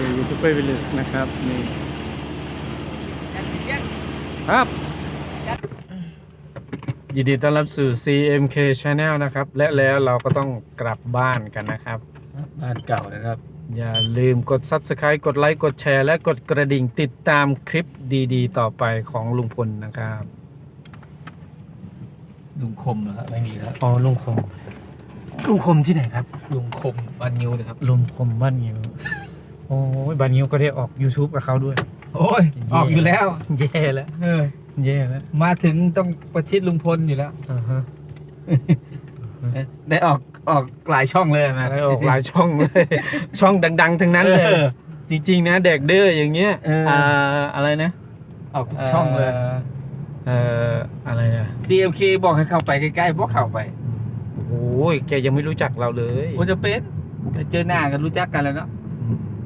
ดูยูทูบเบอร์วิลเลจนะครับนี่ครับ ยินดีต้อนรับสู่ CMK Channel นะครับ และแล้วเราก็ต้องกลับบ้านกันนะครับ บ้านเก่านะครับ อย่าลืมกด Subscribe กดไลค์กดแชร์ และกดกระดิ่งติดตามคลิปดีๆ ต่อไปของลุงพลนะครับ ลุงคมนะครับไม่มีแล้วอ๋อลุงคมลุงคมที่ไหนครับ ลุงคมบ้านนิ้วนะครับ ลุงคมบ้านงิ้ว โอ้ยบ้านงิ้วก็ได้ออก YouTube กับเขาด้วย โอ้ย ออกอยู่แล้ว แย่แล้วเออ แย่แล้วมาถึงต้องประชิดลุงพลอยู่แล้วอ่าฮะได้ออกออกหลายช่องเลยนะอะไรออกหลายช่องเลย ช่องดัง ๆ ทั้งนั้นเลยออจริง ๆ นะเด็กเด้ออย่างเงี้ยเอออ่าอะไรนะ ออกทุกช่องเลยเอ่ออะไรอะ CMK บอกให้เข้าไปใกล้ๆพวกเข้าไปโอ้ยแกยังไม่รู้จักเราเลยโอ้จะเป็นแต่เจอหน้ากันรู้จักกันแล้วเนาะ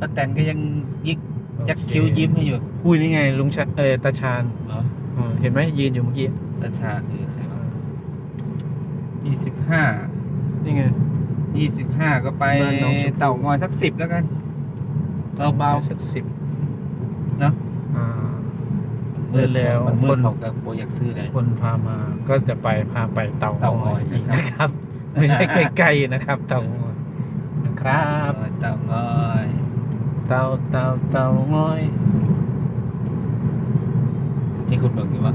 ป้าแตนก็ยังยิกจักคิ้วยิ้มให้อยู่อุ้ยนี่ไงลุงชาเออตาชาญเหรอเออเห็นไหมยืนอยู่เมื่อกี้ตาชาคือใครวะยี่สิบห้านี่ไง ยี่สิบห้าก็ไปบ้านน้องชมพู่ เต่างอยสักสิบแล้วกันเบาสักสิบๆเนาะอ่าเมื่อแล้ว มันเมื่คอนเขากับโบอยากซื้อเลย คนพามาก็จะไปพาไปเตาเตางอยอีกนะครับ ไม่ใช่ใกล้ๆนะครับ เตางอยนะครับ เต่างอย เตาเตาเตางอย นี่คนเบิ่งอยู่ปะ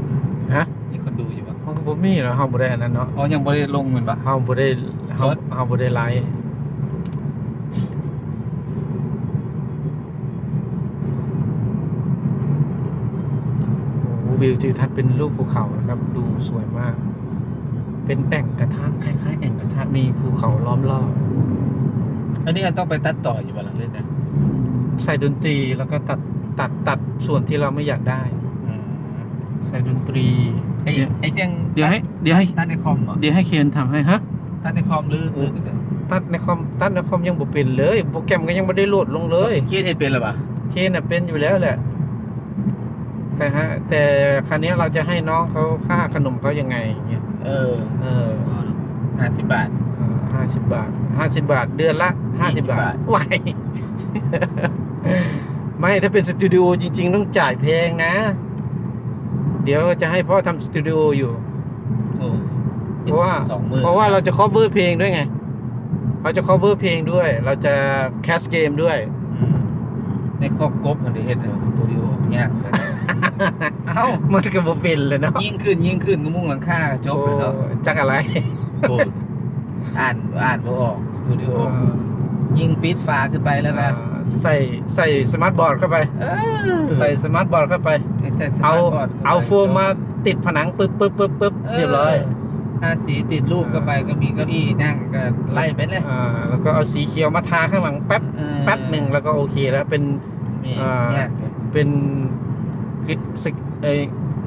ฮะ นี่คนดูอยู่ปะมันก็บ่มีแล้วเฮาบ่ได้อันนั้นเนาะอ๋อยังบ่ได้ลงเหมือนปะ เฮาบ่ได้เฮาสด เฮาบ่ได้ไลฟ์โอ้โหวิวทิวทัศน์เป็นรูปภูเขานะครับ ดูสวยมาก เป็นแอ่งกระทะคล้ายๆแอ่งกระทะมีภูเขาล้อมรอบ อันนี้ต้องไปตัดต่ออยู่ปะล่ะเล่นนะ ใส่ดนตรีแล้วก็ตัดตัดตัดส่วนที่เราไม่อยากได้ อืมใส่ดนตรี ไอ้เดี๋ยวไอ้เสียงเดี๋ยวให้เดี๋ยวให้ตัดในคอมเหรอเดี๋ยวให้เคนทำให้ฮะ ตัดในคอมหรือหรือตัดในคอมตัดในคอมยังบ่เป็นเลย โปรแกรมก็ยังไม่ได้โหลดลงเลยคิดให้เป็นหรือปะเคนน่ะเป็นอยู่แล้วแหละ แต่ฮะ แต่ครั้นี้เราจะให้น้องเขาค่าขนมเขายังไงอย่างเงี้ยเออเออห้าสิบบาท ห้าสิบบาทห้าสิบบาท เดือนละห้าสิบบาทบาทไหว ไม่ถ้าเป็นสตูดิโอจริง ๆ ต้องจ่ายแพงนะ เดี๋ยวจะให้พ่อทำสตูดิโออยู่ โอ้เพราะว่าสองหมื่นเพราะว่าเราจะ cover เพลงด้วยไงเราจะ cover เพลงด้วย เราจะแคสเกมด้วย อืมในครอบกบมันได้เห็นสตูดิโอยากเลย เอ้ามันก็บ่เป็นเลยเนาะยิ่งขึ้นยิ่งขึ้นก็มุ่งหลังคาจบเลยเนาะโอ้จักอะไรโอ้อ่านอ่านบ่ออกสตูดิโอ ยิ่งปิดฝาขึ้นไปแล้วกัน ใส่ใส่สมาร์ทบอร์ดเข้าไปเออใส่สมาร์ทบอร์ดเข้าไป ใส่สเอามาร์ทบอร์ดข้ไปเอาโฟมมาติดผนังปึ๊บปึ๊บปึ๊บปึ๊บเรียบร้อยถ้าสีติดรูปก็ไปก็มีเก้าอี้นั่งก็ไล่ไปเลยอ่าแล้วก็เอาสีเขียวมาทาข้างหลังแป๊บเออแป๊บหนึ่งแล้วก็โอเคแล้วเป็น มีอ่ายากเลยเป็นกริสกไอ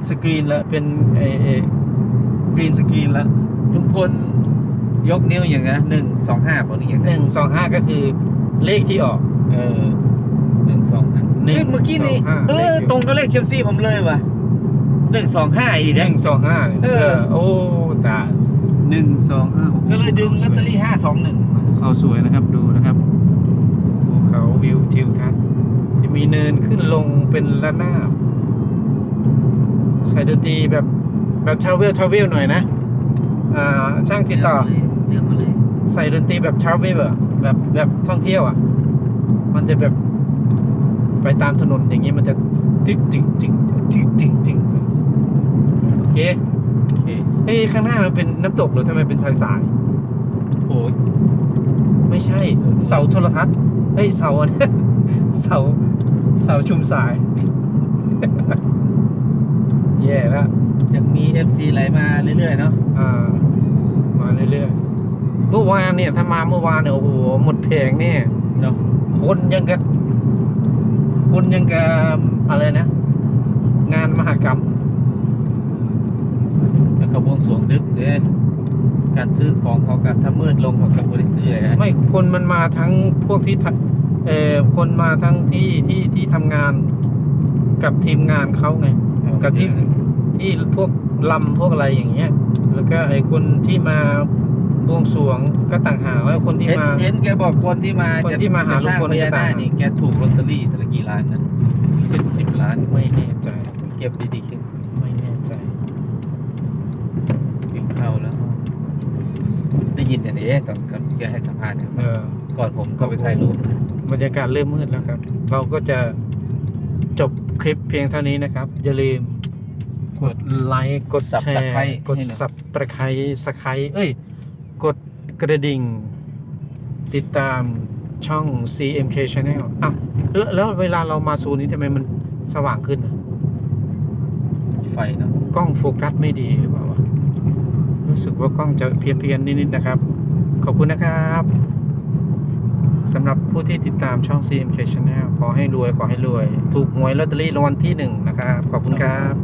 สกรีนแล้วเป็นไอไอกรีนสกรีนแล้วลุงพลยกนิ้วอย่างนะหนึ่งสองห้าบอกนี่อย่างหนึ่งสองห้าก็คือเลขที่ออก เออหนึ่งสองห้าหนึ่งเฮ้ยเมื่อกี้นี่สองห้าเอเลอขอยู่ตรงกับเลขเชลซีผมเลยว่ะหนึ่งสองห้าอีกหนะนึ่งสองห้าเออ โอ้ตายหนึ่งสองห้าก็เลยดึงลอตเตอรี่ห้าสองหนึ่งเขาสวยนะครับดูนะครับภูเขาวิวทิวทัศน์จะมีเนินขึ้นลงเป็นระนาบใส่ดนตรีแบบแบบทาวเวลทาวเวลหน่อยนะอ่าช่างติดต่อเรื่องมาเลย ใส่ดนตรีแบบทราเวลอะแบบแบบท่องเที่ยวอะ มันจะแบบไปตามถนนอย่างงี้มันจะติ๊กติ๊กติ๊กติ๊กติ๊กติ๊กโอเคโอเคเฮ้ยข้างหน้ามันเป็นน้ำตกหรือทำไมเป็นสายสายโอ้ยๆไม่ใช่ เสาโทรทัศน์เฮ้ยเสาอันนั้นเสาเสาชุมสายแย่แล้วยังมี FC ไหลมาเรื่อยๆเนาะอ่ามาเรื่อยๆเมื่อวานเนี่ยถ้ามาเมื่อวานเนี่ยโอ้โหหมดเพลงเนี่ยเนาะ คนยังกับคนยังกับอะไรนะ งานมหกรรมแล้วก็บวงสรวงดึกเด้การซื้อของเขากับถ้ามืดลงเขากับบริซื้ออะไรไม่คนมันมาทั้งพวกที่ทำเออคนมาทั้งที่ที่ที่ทำงานกับทีมงานเขาไง กับที่ที่พวกลำพวกอะไรอย่างเงี้ย แล้วก็ไอ้คนที่มา บวงสรวงก็ต่างหากแล้วคนที่เห็นมา เห็นแกบอกคนที่มาคนจะที่มาหาจะสร้างลุงพลพญาจะตานาคนี่แกถูกลอตเตอรี่ตะละกี่ล้านนะเป็นสิบล้านไม่แน่ใจ เก็บดีๆขึ้นไม่แน่ใจอยู่เข้าแล้ว ได้ยินแต่เนี้ตอนก่อนแกให้สัมภาษณ์เนี่ยเออก่อนผมก็ไปถ่ายรูปบรรยากาศเริ่มมืดแล้วครับ เราก็จะจบคลิปเพียงเท่านี้นะครับ อย่าลืมกดไลค์ กดแชร์ กดสับตะไคร้สไครเอ้ย กดกระดิ่ง ติดตามช่อง CMK Channel อะแล้วแล้วเวลาเรามาซูนนี้ทำไมมันสว่างขึ้นอะไฟเนาะกล้องโฟกัสไม่ดีหรือเปล่าวะรู้สึกว่ากล้องจะเพี้ยนเพียนๆนิดๆนะครับ ขอบคุณนะครับสำหรับผู้ที่ติดตามช่อง CMK Channel ขอให้รวย ขอให้รวย ถูกหวยลอตเตอรี่รางวัลที่หนึ่งนะครับ ขอบคุณครับ